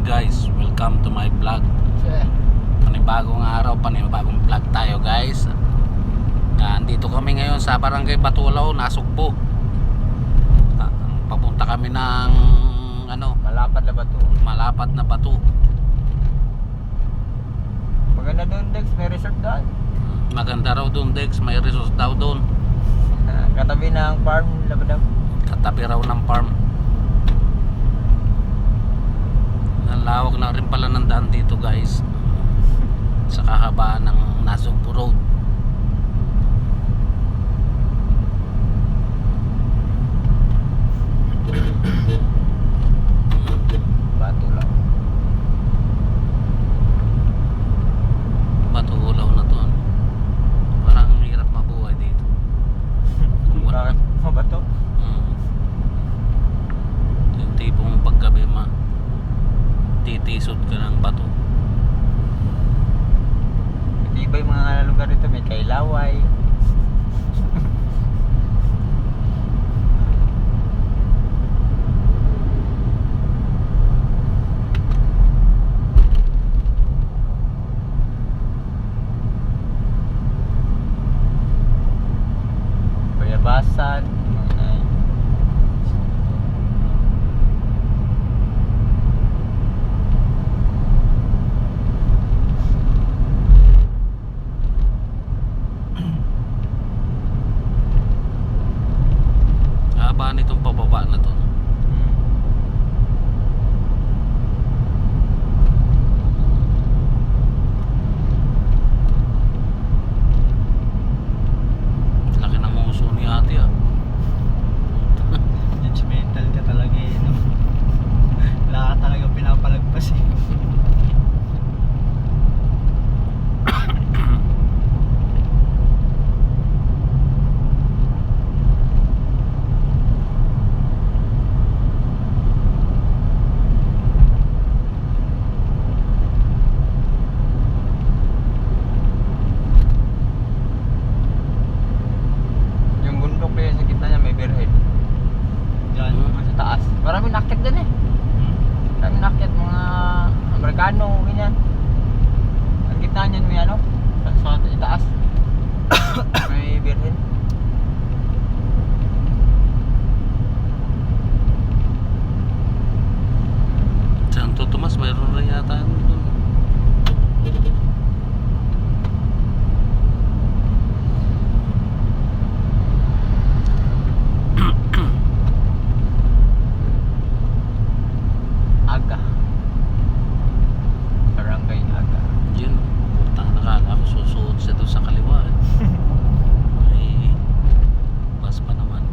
morning guys, welcome to my vlog. Panibagong araw, panibagong vlog tayo guys. Ah, Andito kami ngayon sa barangay Batulaw, Nasugbo. Ah, Papunta kami ng ano, Malapad na ba to? malapad na bato. Maganda doon, Dex. May resort doon. Maganda raw doon Dex, may resort daw doon. Katabi ng farm, labadab. Katabi raw ng farm Ang lawak na rin pala ng daan dito guys Sa kahabaan ng Nasugbo Road Bato lang. Na to ano. Parang ang hirap mabuhay dito Bakit? Mabato? Hmm. Titisod ka ng bato Iba yung mga lugar dito. May kailaway. Bayabasan. mga yan. haba nitong pababa na to laki ng uso ni ate ah Judgmental ka talaga eh, no? Wala ka talaga pinapalagpas eh. Yung bundok na yun sa gitna niya may birhen. Diyan. Yung Sa taas. Marami nakit din eh. Hmm. Marami nakit mga Amerikano, ganyan. Ang gitna niyan may ano? Sa, sa itaas. may birhen. Santo Tomas mayroon rin yata ano dun Aga. Barangay Aga. yun putang nakala ko susuot siya doon sa kaliwa eh. may bus pa naman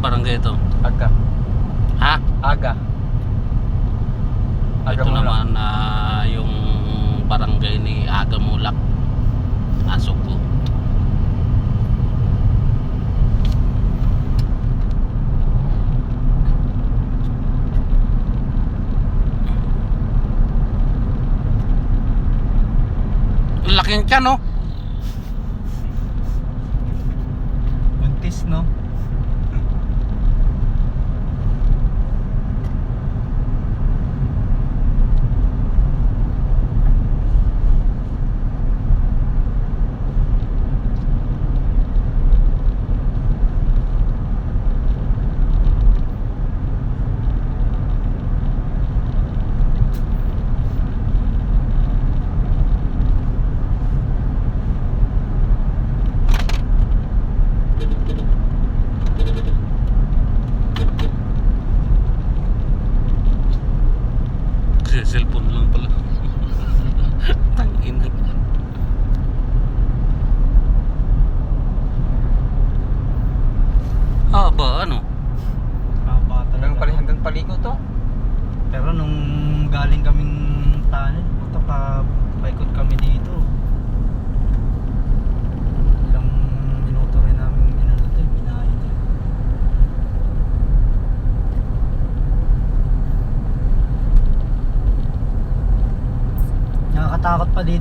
naman barangay ito Aga. ha? Aga. ito Mulak. naman ah, yung barangay ni Aga Mulak Asok ko Ang laking tiyan no Buntis, no? Kasi cellphone lang pala Tangina Ah ba ano? Haba Hanggang, pali, talaga. hanggang paliko to. Pero nung galing kaming tunnel, puta pa paikot kami dito. Ilang minuto rin namin inano to, eh, binahin nakakatakot pa dito.